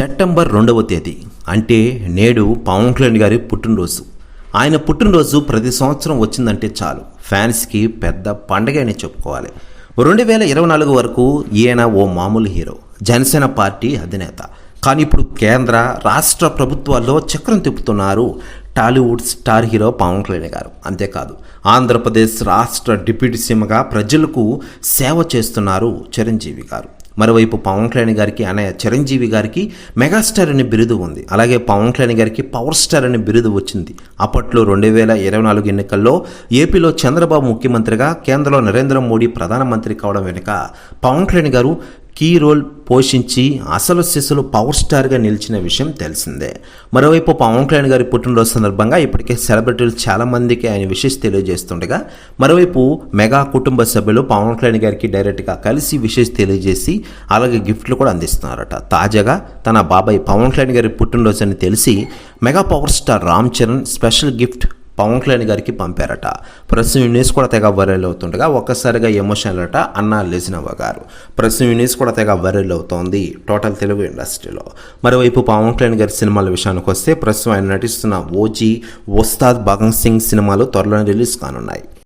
September రెండవ తేదీ. అంటే నేడు పవన్ కళ్యాణ్ గారి పుట్టినరోజు. ఆయన పుట్టినరోజు ప్రతి సంవత్సరం వచ్చిందంటే చాలు. ఫ్యాన్స్కి పెద్ద పండగ అని చెప్పుకోవాలి. రెండు వేల ఇరవై నాలుగు వరకు ఈయన ఓ మామూలు హీరో జనసేన పార్టీ అధినేత. కానీ ఇప్పుడు కేంద్ర రాష్ట్ర ప్రభుత్వాల్లో చక్రం తిప్పుతున్నారు Tollywood star hero Pawan Kalyan garu. అంతేకాదు ఆంధ్రప్రదేశ్ రాష్ట్ర డిప్యూటీ సీఎంగా ప్రజలకు సేవ చేస్తున్నారు చిరంజీవి గారు. మరోవైపు పవన్ కళ్యాణ్ గారికి అనే చిరంజీవి గారికి మెగాస్టార్ అనే బిరుదు ఉంది. అలాగే పవన్ కళ్యాణ్ గారికి పవర్ స్టార్ అనే బిరుదు వచ్చింది. అప్పట్లో రెండు వేల ఇరవై నాలుగు ఎన్నికల్లో ఏపీలో చంద్రబాబు ముఖ్యమంత్రిగా కేంద్రంలో నరేంద్ర మోడీ ప్రధానమంత్రి కావడం వెనుక పవన్ కళ్యాణ్ గారు కీ రోల్ పోషించి అసలు శిశులు పవర్ స్టార్గా నిలిచిన విషయం తెలిసిందే. మరోవైపు పవన్ కళ్యాణ్ గారి పుట్టినరోజు సందర్భంగా ఇప్పటికే సెలబ్రిటీలు చాలామందికి ఆయన విషెస్ తెలియజేస్తుండగా మరోవైపు మెగా కుటుంబ సభ్యులు పవన్ కళ్యాణ్ గారికి డైరెక్ట్గా కలిసి విషెస్ తెలియజేసి అలాగే గిఫ్ట్లు కూడా అందిస్తున్నారట. తాజాగా తన బాబాయ్ పవన్ కళ్యాణ్ గారి పుట్టినరోజు అని తెలిసి mega power star Ram Charan special gift Pawan Kalyan గారికి పంపారట. ప్రస్తుతం న్యూస్ కూడా తెగ వైరల్ అవుతుండగా ఒక్కసారిగా ఎమోషనల్ అట అన్న లెజినవ్వ గారు. ప్రస్తుతం న్యూస్ కూడా తెగ వైరల్ అవుతోంది టోటల్ తెలుగు ఇండస్ట్రీలో. మరోవైపు పవన్ కళ్యాణ్ గారి సినిమాల విషయానికి వస్తే ప్రస్తుతం ఆయన నటిస్తున్న ఓజీ ఉస్తాద్ భగత్ సింగ్ సినిమాలు త్వరలో రిలీజ్ కానున్నాయి.